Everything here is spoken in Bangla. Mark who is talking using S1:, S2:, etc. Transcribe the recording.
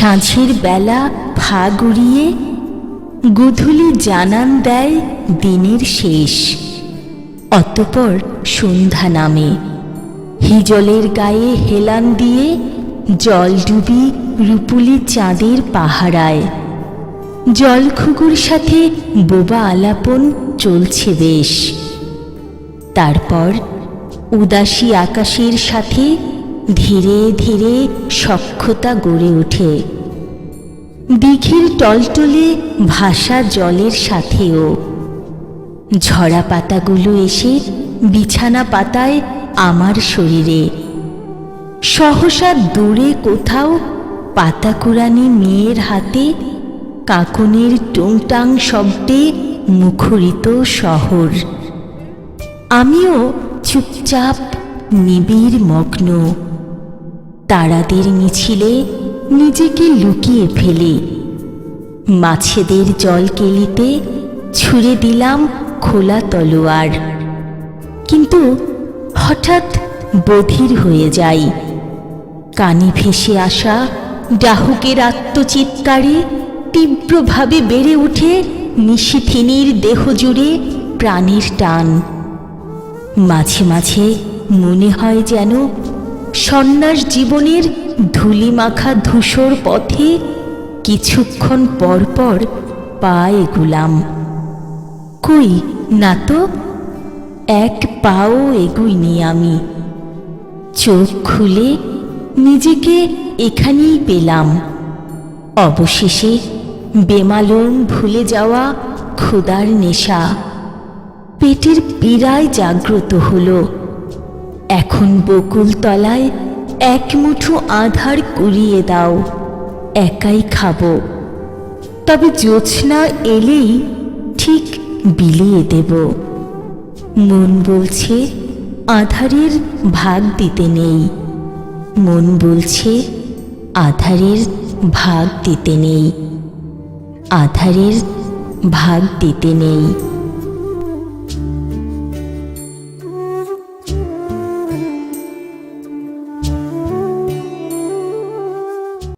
S1: সাঁঝের বেলা ভাগ উড়িয়ে গুধুলি জানান দেয় দিনের শেষ। অতপর সন্ধ্যা নামে। হিজলের গায়ে হেলান দিয়ে জল ডুবি রূপুলি চাঁদের পাহারায়। জলখুকুর সাথে বোবা আলাপন চলছে বেশ। তারপর উদাসী আকাশের সাথে ধীরে ধীরে সক্ষতা গড়ে ওঠে। দিঘির টলটলে ভাসা জলের সাথেও। ঝরা পাতাগুলো এসে বিছানা পাতায় আমার শরীরে। সহসা দূরে কোথাও পাতা কুড়ানি মেয়ের হাতে কাকনের টুংটাং শব্দে মুখরিত শহর। আমিও চুপচাপ নিবিড় মগ্ন। তারাদের মিছিলে নিজেকে লুকিয়ে ফেলে। মাছেদের জল কেলিতে ছুঁড়ে দিলাম খোলা তলোয়ার। কিন্তু হঠাৎ বধির হয়ে যাই। কানে ভেসে আসা ডাহুকের আত্মচিৎকারে তীব্রভাবে বেড়ে ওঠে নিশিথিনীর দেহ জুড়ে প্রাণের টান। মাঝে মাঝে মনে হয় যেন সন্ন্যাস জীবনের ধুলিমাখা ধূসর পথে কিছুক্ষণ পর পর পা এগুলাম। কই, না তো, এক পাও এগুইনি আমি। চোখ খুলে নিজেকে এখানেই পেলাম। অবশেষে বেমালুম ভুলে যাওয়া ক্ষুদার নেশা। পেটের পীড়ায় জাগ্রত হলো। এখন বকুল তলায় এক মুঠো আধার কুড়িয়ে দাও। একাই খাব। তবে জ্যোৎস্না এলেই ঠিক বিলিয়ে দেব। মন বলছে আধারের ভাগ দিতে নেই। মন বলছে আধারের ভাগ দিতে নেই। আধারের ভাগ দিতে নেই।